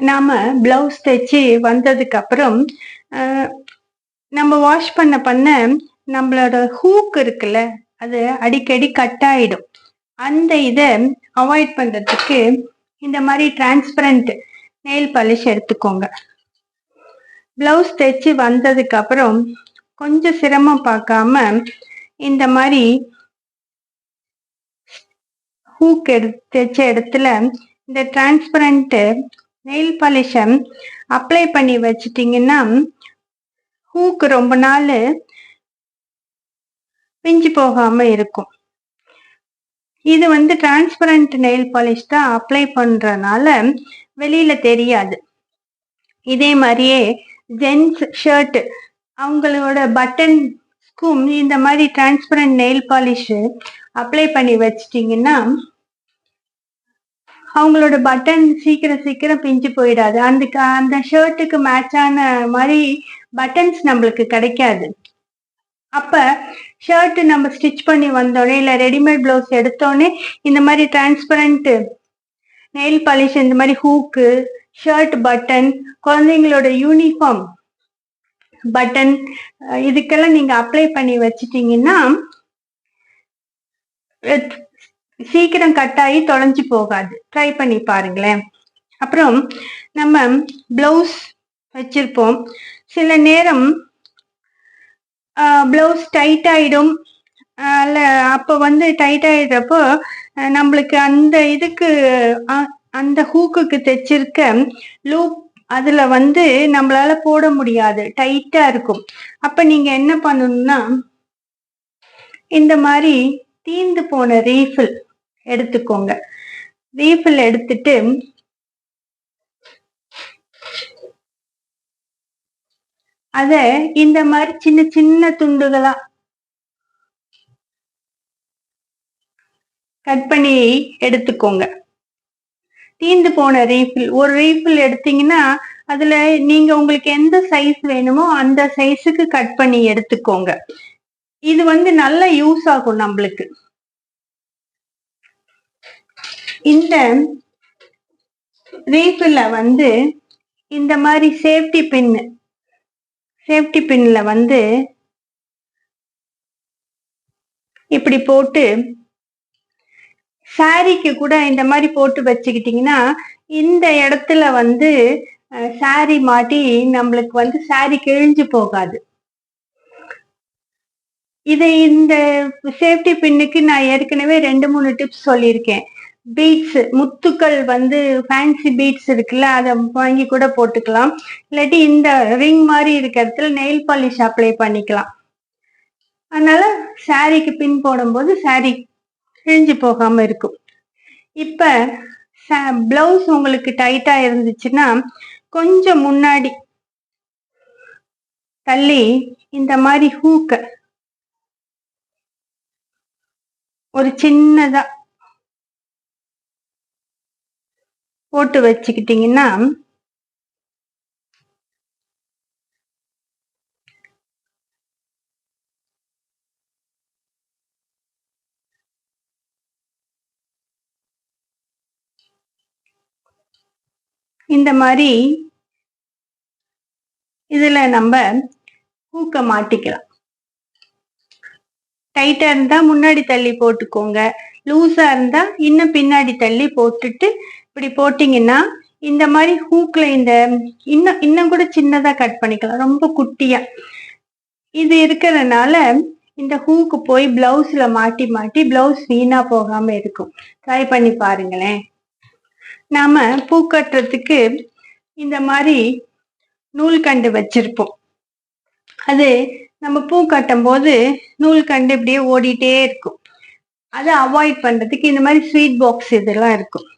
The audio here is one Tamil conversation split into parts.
நாம பிளவுஸ் தைச்சு வந்ததுக்கு அப்புறம் நம்ம வாஷ் பண்ண பண்ண நம்மளோட ஹூக் இருக்குல்ல அது அடிக்கடி கட் ஆயிடும். அந்த இதை அவாய்ட் பண்றதுக்கு இந்த மாதிரி டிரான்ஸ்பரண்ட் நெயில் பாலிஷ் எடுத்துக்கோங்க. பிளவுஸ் தைச்சு வந்ததுக்கு அப்புறம் கொஞ்சம் சிரமம் பார்க்காம இந்த மாதிரி ஹூக் எடு தைச்ச இடத்துல இந்த டிரான்ஸ்பரண்ட்டு நெயில் பாலிஷை அப்ளை பண்ணி வச்சிட்டிங்கன்னா ஹூக்கு ரொம்ப நாள் பிஞ்சு போகாம இருக்கும். இது வந்து டிரான்ஸ்பரண்ட் நெயில் பாலிஷ் தான் அப்ளை பண்ணுறனால வெளியில் தெரியாது. இதே மாதிரியே ஜென்ஸ் ஷர்ட் அவங்களோட பட்டன்ஸ்க்கும் இந்த மாதிரி டிரான்ஸ்பரண்ட் நெயில் பாலிஷ் அப்ளை பண்ணி வச்சிட்டிங்கன்னா அவங்களோட பட்டன் சீக்கிரம் சீக்கிரம் பிஞ்சு போயிடாது. அந்த க- அந்த ஷர்ட்டுக்கு மேட்சான மாதிரி பட்டன்ஸ் நம்மளுக்கு கிடைக்காது. அப்ப ஷர்ட் நம்ம ஸ்டிச் பண்ணி வந்தோடனே இல்ல ரெடிமேட் பிளவுஸ் எடுத்தோடனே இந்த மாதிரி டிரான்ஸ்பரண்ட் நெயில் பாலிஷ் இந்த மாதிரி ஹூக்கு ஷர்ட் பட்டன் குழந்தைங்களோட யூனிஃபார்ம் பட்டன் இதுக்கெல்லாம் நீங்க அப்ளை பண்ணி வச்சிட்டீங்கன்னா சீக்கிரம் கட் ஆகி தொலைஞ்சு போகாது. ட்ரை பண்ணி பாருங்களேன். அப்புறம் நம்ம பிளவுஸ் வச்சிருப்போம். சில நேரம் பிளவுஸ் டைட் ஆயிடும். அல்ல அப்போ வந்து டைட் ஆயிடுறப்போ நம்மளுக்கு அந்த இதுக்கு அ- அந்த ஹூக்குக்கு தைச்சிருக்க லூப் அதில் வந்து நம்மளால போட முடியாது. டைட்டாக இருக்கும். அப்போ நீங்கள் என்ன பண்ணணும்னா இந்த மாதிரி தீந்து போன ரீஃபில் எடுத்துக்கோங்க. ரீஃபில் எடுத்துட்டு அத இந்த மாதிரி சின்ன சின்ன துண்டுகளா கட் பண்ணி எடுத்துக்கோங்க. தீந்து போன ரீஃபில் ஒரு ரீஃபில் எடுத்தீங்கன்னா அதுல நீங்க உங்களுக்கு எந்த சைஸ் வேணுமோ அந்த சைஸுக்கு கட் பண்ணி எடுத்துக்கோங்க. இது வந்து நல்ல யூஸ் ஆகும் நம்மளுக்கு. இந்த ரீஃபில்ல வந்து இந்த மாதிரி சேஃப்டி பின் சேஃப்டி பின்ல வந்து இப்படி போட்டு சாரிக்கு கூட இந்த மாதிரி போட்டு வச்சுக்கிட்டீங்கன்னா இந்த இடத்துல வந்து சாரி மாட்டி நம்மளுக்கு வந்து சாரி கிழிஞ்சு போகாது. இதை இந்த சேஃப்டி பின்னுக்கு நான் ஏற்கனவே ரெண்டு மூணு டிப்ஸ் சொல்லியிருக்கேன். பீட்ஸ் முத்துக்கள் வந்து ஃபேன்சி பீட்ஸ் இருக்குல்ல அதை வாங்கி கூட போட்டுக்கலாம். இல்லாட்டி இந்த ரிங் மாதிரி இருக்க இடத்துல நெயில் பாலிஷ் அப்ளை பண்ணிக்கலாம். அதனால சாரிக்கு பின் போடும்போது சாரி கிழிஞ்சு போகாம இருக்கும். இப்ப பிளவுஸ் உங்களுக்கு டைட்டா இருந்துச்சுன்னா கொஞ்சம் முன்னாடி தள்ளி இந்த மாதிரி ஹூக்க ஒரு சின்னதா போட்டு வச்சுக்கிட்டீங்கன்னா இந்த மாதிரி இதுல நம்ம ஊக்க மாட்டிக்கலாம். டைட்டா இருந்தா முன்னாடி தள்ளி போட்டுக்கோங்க. லூஸா இருந்தா இன்னும் பின்னாடி தள்ளி போட்டுட்டு இப்படி போட்டீங்கன்னா இந்த மாதிரி ஹூக்ல இந்த இன்னும் இன்னும் கூட சின்னதா கட் பண்ணிக்கலாம். ரொம்ப குட்டியா. இது இருக்கிறதுனால இந்த ஹூக்கு போய் பிளவுஸ்ல மாட்டி மாட்டி பிளவுஸ் வீணா போகாம இருக்கும். ட்ரை பண்ணி பாருங்களேன். நாம பூ கட்டுறதுக்கு இந்த மாதிரி நூல் கண்டு வச்சிருப்போம். அது நம்ம பூ கட்டும் போது நூல்கண்டு இப்படியே ஓடிட்டே இருக்கும். அதை அவாய்ட் பண்றதுக்கு இந்த மாதிரி ஸ்வீட் பாக்ஸ் இதெல்லாம் இருக்கும்.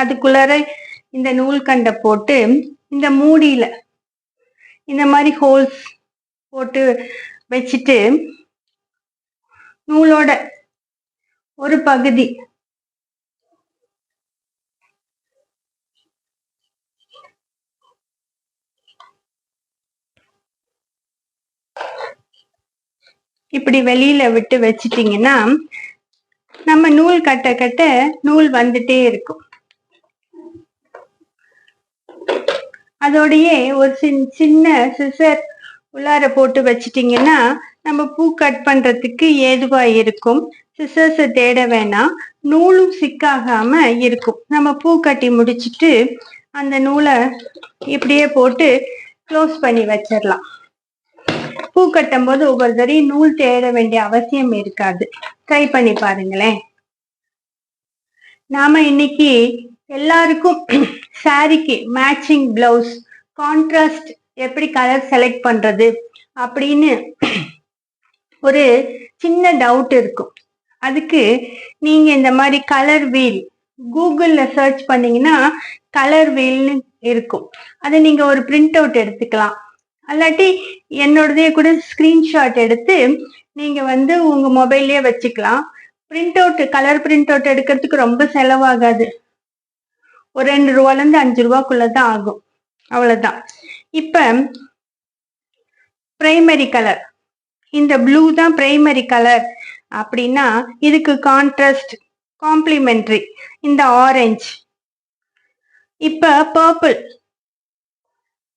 அதுக்குள்ளார இந்த நூல்கண்டை போட்டு இந்த மூடியில இந்த மாதிரி ஹோல்ஸ் போட்டு வச்சுட்டு நூலோட ஒரு பகுதி இப்படி வெளியில விட்டு வச்சிட்டீங்கன்னா நம்ம நூல் கட்ட கட்ட நூல் வந்துட்டே இருக்கும். அதோடையே ஒரு சின் சின்ன சிசர் உள்ளார போட்டு வச்சிட்டிங்கன்னா நம்ம பூ கட் பண்றதுக்கு ஏதுவா இருக்கும்? சிசர்ஸை தேட வேணாம். நூலும் சிக்காகாம இருக்கும். நம்ம பூ கட்டி முடிச்சிட்டு அந்த நூலை இப்படியே போட்டு க்ளோஸ் பண்ணி வச்சிடலாம். பூ கட்டும் போது ஒவ்வொரு தரையும் நூல் தேட வேண்டிய அவசியம் இருக்காது. ட்ரை பண்ணி பாருங்களேன். நாம இன்னைக்கு எல்லாருக்கும் சாரிக்கு மேட்சிங் பிளவுஸ் கான்ட்ராஸ்ட் எப்படி கலர் செலக்ட் பண்றது அப்படின்னு ஒரு சின்ன டவுட் இருக்கும். அதுக்கு நீங்க இந்த மாதிரி கலர் வீல் கூகுள்ல சர்ச் பண்ணீங்கன்னா கலர் வீல்னு இருக்கும். அதை நீங்க ஒரு பிரிண்ட் அவுட் எடுத்துக்கலாம். அல்லாட்டி என்னோடதே கூட ஸ்கிரீன்ஷாட் எடுத்து நீங்க வந்து உங்க மொபைல்லயே வச்சுக்கலாம். Print out colour print out எடுக்கிறதுக்கு ரொம்ப செலவாகாது. ஒரு ரெண்டு ரூபால இருந்து அஞ்சு ரூபாக்குள்ளதான் ஆகும். அவ்வளவுதான். இப்ப பிரைமரி கலர் இந்த ப்ளூ தான் பிரைமரி கலர் அப்படின்னா இதுக்கு கான்ட்ராஸ்ட் காம்ப்ளிமெண்ட்ரி இந்த ஆரஞ்சு இப்ப பர்பிள்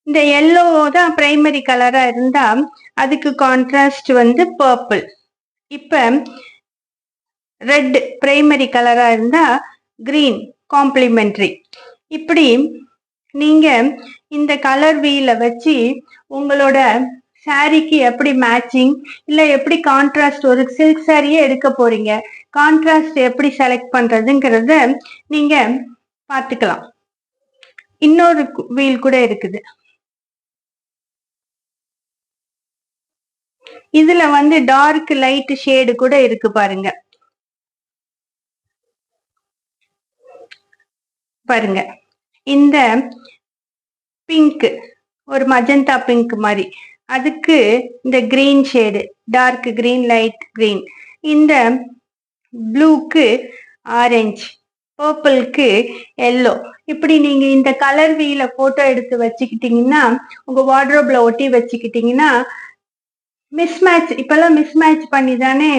இந்த எல்லோ தான் பிரைமரி கலரா இருந்தா அதுக்கு கான்ட்ராஸ்ட் வந்து பர்பிள் இப்ப ரெட் பிரைமரி கலரா இருந்தா கிரீன் காம்ப்ளிமெண்ட்ரி இப்படி நீங்க இந்த கலர் வீல வச்சு உங்களோட சாரீக்கு எப்படி மேட்சிங் இல்லை எப்படி கான்ட்ராஸ்ட் ஒரு சில்க் சாரியே எடுக்க போறீங்க கான்ட்ராஸ்ட் எப்படி செலக்ட் பண்றதுங்கிறத நீங்க பார்த்துக்கலாம். இன்னொரு வீல் கூட இருக்குது. இதுல வந்து டார்க் லைட் ஷேடு கூட இருக்கு பாருங்க. பாருங்க. இந்த பிங்க் ஒரு மஜந்தா பிங்க் மாதிரி. அதுக்கு இந்த green shade dark green light green இந்த ப்ளூக்கு ஆரஞ்சு பர்பிளுக்கு எல்லோ இப்படி நீங்க இந்த கலர் வீல போட்டோ எடுத்து வச்சுக்கிட்டீங்கன்னா உங்க வார்ட்ரோப்ல ஒட்டி வச்சுக்கிட்டீங்கன்னா மிஸ்மேட்ச் இப்பெல்லாம் மிஸ்மேட்ச் பண்ணி தானே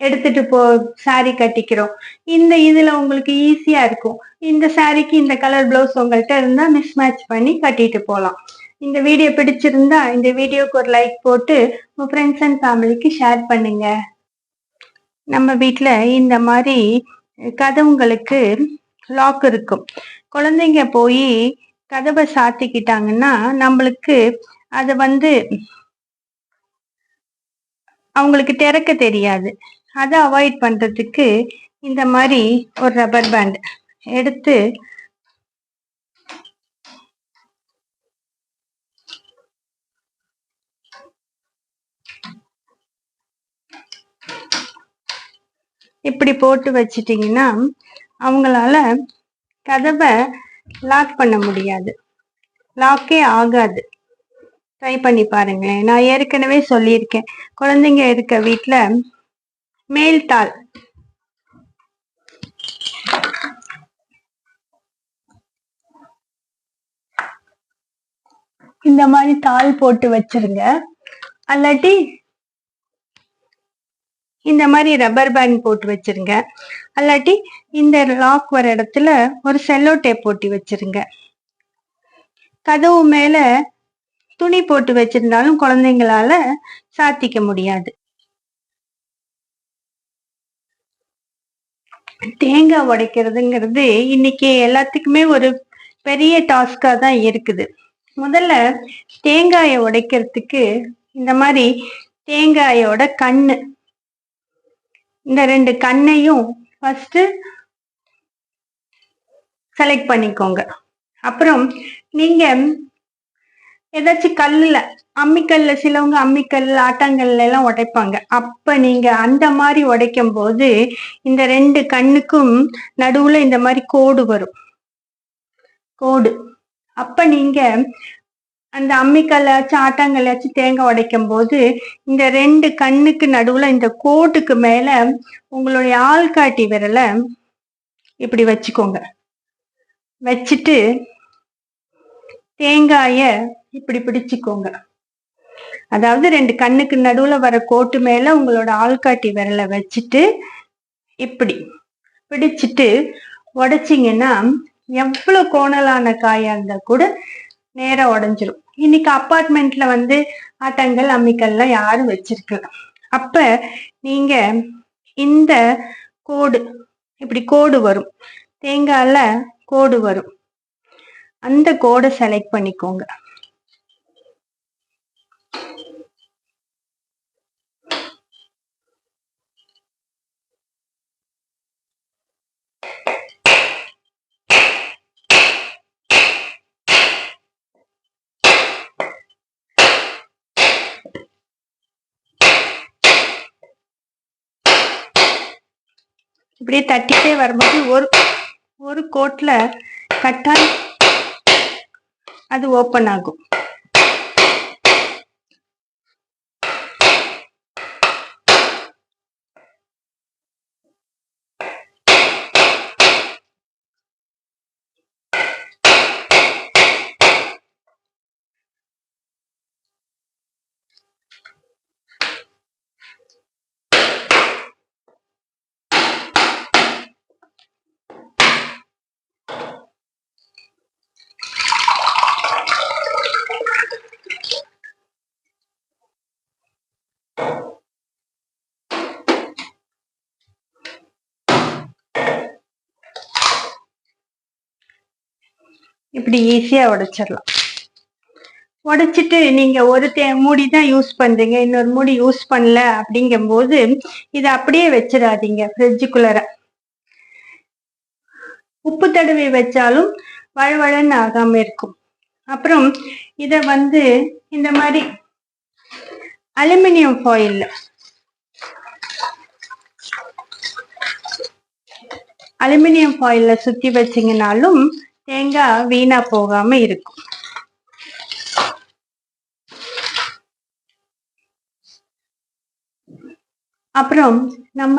எடுத்துட்டு போ சாரி கட்டிக்கிறோம். இந்த இதுல உங்களுக்கு ஈஸியா இருக்கும். இந்த சாரிக்கு இந்த கலர் பிளவுஸ் உங்கள்கிட்ட இருந்தா மிஸ்மேட்ச் பண்ணி கட்டிட்டு போகலாம் இந்த வீடியோ பிடிச்சிருந்தா இந்த வீடியோக்கு ஒரு லைக் போட்டு உங்க ஃப்ரெண்ட்ஸ் அண்ட் ஃபேமிலிக்கு ஷேர் பண்ணுங்க. நம்ம வீட்டில் இந்த மாதிரி கதவுங்களுக்கு லாக் இருக்கும். குழந்தைங்க போய் கதவை சாத்திக்கிட்டாங்கன்னா நம்மளுக்கு அதை வந்து அவங்களுக்கு திறக்க தெரியாது. அதை அவாய்ட் பண்றதுக்கு இந்த மாதிரி ஒரு ரப்பர் பேண்ட் எடுத்து இப்படி போட்டு வச்சிட்டிங்கன்னா அவங்களால கதவை லாக் பண்ண முடியாது. லாக்கே ஆகாது. ட்ரை பண்ணி பாருங்களேன். நான் ஏற்கனவே சொல்லியிருக்கேன். குழந்தைங்க இருக்க வீட்டில் மேல் தாள். இந்த மாதிரி தாள் போட்டு வச்சிருங்க. அல்லாட்டி இந்த மாதிரி ரப்பர் பேண்ட் போட்டு வச்சிருங்க. அல்லாட்டி இந்த லாக் வர இடத்துல ஒரு செல்லோ டேப் போட்டி வச்சிருங்க. கதவு மேல துணி போட்டு வச்சிருந்தாலும் குழந்தைங்களால சாத்திக்க முடியாது. தேங்காய் உடைக்கிறதுங்கிறது இன்னைக்கு எல்லாத்துக்குமே ஒரு பெரிய டாஸ்கா தான் இருக்குது. முதல்ல தேங்காயை உடைக்கிறதுக்கு இந்த மாதிரி தேங்காயோட கண்ணு. இந்த ரெண்டு கண்ணையும் ஃபர்ஸ்ட் செலக்ட் பண்ணிக்கோங்க. அப்புறம் நீங்க ஏதாச்சும் கல்லுல அம்மிக்கல்ல சிலவங்க அம்மிக்கல் ஆட்டாங்கல்ல எல்லாம் உடைப்பாங்க. அப்ப நீங்க அந்த மாதிரி உடைக்கும் போது இந்த ரெண்டு கண்ணுக்கும் நடுவுல இந்த மாதிரி கோடு வரும். கோடு. அப்ப நீங்க அந்த அம்மிக்கல்லாச்சும் ஆட்டாங்கல்லாச்சும் தேங்காய் உடைக்கும் போது இந்த ரெண்டு கண்ணுக்கு நடுவுல இந்த கோட்டுக்கு மேல உங்களுடைய ஆள்காட்டி விரலை இப்படி வச்சுக்கோங்க. வச்சுட்டு தேங்காய இப்படி பிடிச்சுக்கோங்க. அதாவது ரெண்டு கண்ணுக்கு நடுவுல வர கோட்டு மேல உங்களோட ஆள்காட்டி விரலை வச்சுட்டு இப்படி பிடிச்சிட்டு உடைச்சிங்கன்னா எவ்வளவு கோணலான காயா இருந்தா கூட நேரா உடஞ்சிரும். இன்னைக்கு அப்பார்ட்மெண்ட்ல வந்து ஆட்டங்கள் அம்மிக்கல்லாம் யாரும் வச்சிருக்கல. அப்ப நீங்க இந்த கோடு இப்படி கோடு வரும். தேங்காய்ல கோடு வரும். அந்த கோடை செலக்ட் பண்ணிக்கோங்க. இப்படியே தட்டிட்டே வரும்போது ஒரு ஒரு கோட்ல கட்டான் அது ஓப்பன் ஆகும். இப்படி ஈஸியாக உடைச்சிடலாம். உடைச்சிட்டு நீங்க ஒரு தே மூடி தான் யூஸ் பண்றீங்க. இன்னொரு மூடி யூஸ் பண்ணல அப்படிங்கும்போது இதை அப்படியே வச்சிடாதீங்க ஃப்ரிட்ஜுக்குள்ளர உப்பு தடவி வச்சாலும் வழவழன்னு ஆகாம இருக்கும். அப்புறம் இத வந்து இந்த மாதிரி அலுமினியம் ஃபாயில் அலுமினியம் ஃபாயில்ல சுத்தி வச்சீங்கன்னாலும் தேங்காய் வீணா போகாம இருக்கும். அப்புறம் நம்ம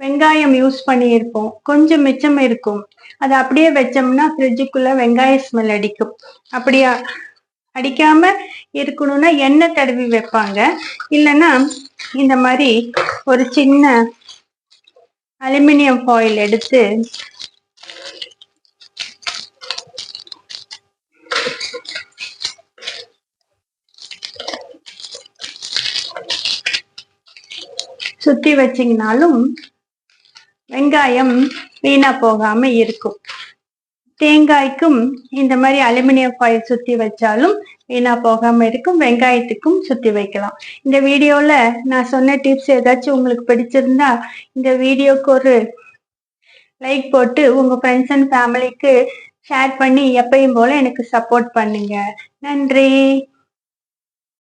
வெங்காயம் யூஸ் பண்ணியிருப்போம். கொஞ்சம் மிச்சம் இருக்கும். அதை அப்படியே வச்சோம்னா ஃப்ரிட்ஜுக்குள்ள வெங்காய ஸ்மெல் அடிக்கும். அப்படியா அடிக்காம இருக்கணும்னா எண்ணெய் தடவி வைப்பாங்க. இல்லைன்னா இந்த மாதிரி ஒரு சின்ன அலுமினியம் ஃபாயில் எடுத்து சுத்தி வச்சீங்கனாலும் வெங்காயம் வீணா போகாம இருக்கும். தேங்காய்க்கும் இந்த மாதிரி அலுமினியம் ஃபாயில் சுத்தி வச்சாலும் வீணா போகாம இருக்கும். வெங்காயத்துக்கும் சுத்தி வைக்கலாம். இந்த வீடியோல நான் சொன்ன டிப்ஸ் ஏதாச்சும் உங்களுக்கு பிடிச்சிருந்தா இந்த வீடியோக்கு ஒரு லைக் போட்டு உங்க ஃப்ரெண்ட்ஸ் அண்ட் ஃபேமிலிக்கு ஷேர் பண்ணி எப்பயும் போல எனக்கு சப்போர்ட் பண்ணுங்க. நன்றி.